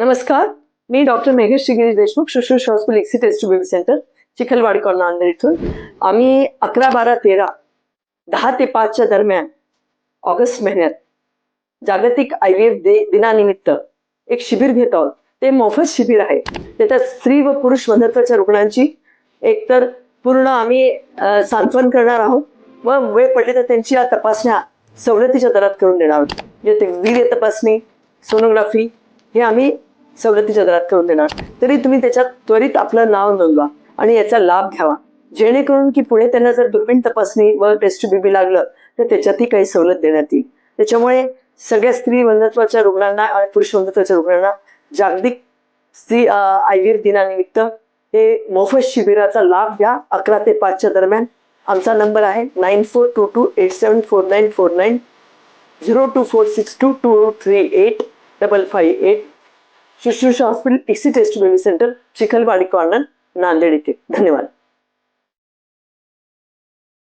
नमस्कार मी doctor Meghesh Shigiri Deshmukh शुश्रूष hospital एक्सी test baby centre Chikhalwadi corner Nanded इथून. आम्ही अकरा बारा तेरा दहा ते पाचच्या दरम्यान ऑगस्ट महिन्यात जागतिक आय व्ही एफ दे दिनानिमित्त एक शिबिर घेत आहोत. ते मोफत शिबिर आहे. त्याच्यात स्त्री व पुरुष वंधत्वाच्या रुग्णांची एकतर पूर्ण आम्ही सांत्वन करणार आहोत व वेळ पडली तर त्यांची या तपासण्या सवलतीच्या दरात करून देणार आहोत. म्हणजे ते वीर्य तपासणी सोनोग्राफी हे आम्ही सवलतीच्या दरात करून देणार. तरी तुम्ही त्याच्यात त्वरित आपलं नाव नोंदवा आणि याचा लाभ घ्यावा. जेणेकरून की पुढे त्यांना जर दुर्बीण तपासणी व टेस्ट बीबी लागलं तर त्याच्यातही काही सवलत देण्यात येईल. त्याच्यामुळे सगळ्या स्त्री वंधत्वाच्या रुग्णांना आणि पुरुष वंधत्वाच्या रुग्णांना जागतिक स्त्री आयवीर दिनानिमित्त हे मोफत शिबिराचा लाभ घ्या. अकरा ते पाचच्या दरम्यान आमचा नंबर आहे nine four two two eight seven four nine four nine zero two four six two two three eight double five eight. Shushrusha hospital TC test baby centre Chikhalwadi corner Nanded येथे धन्यवाद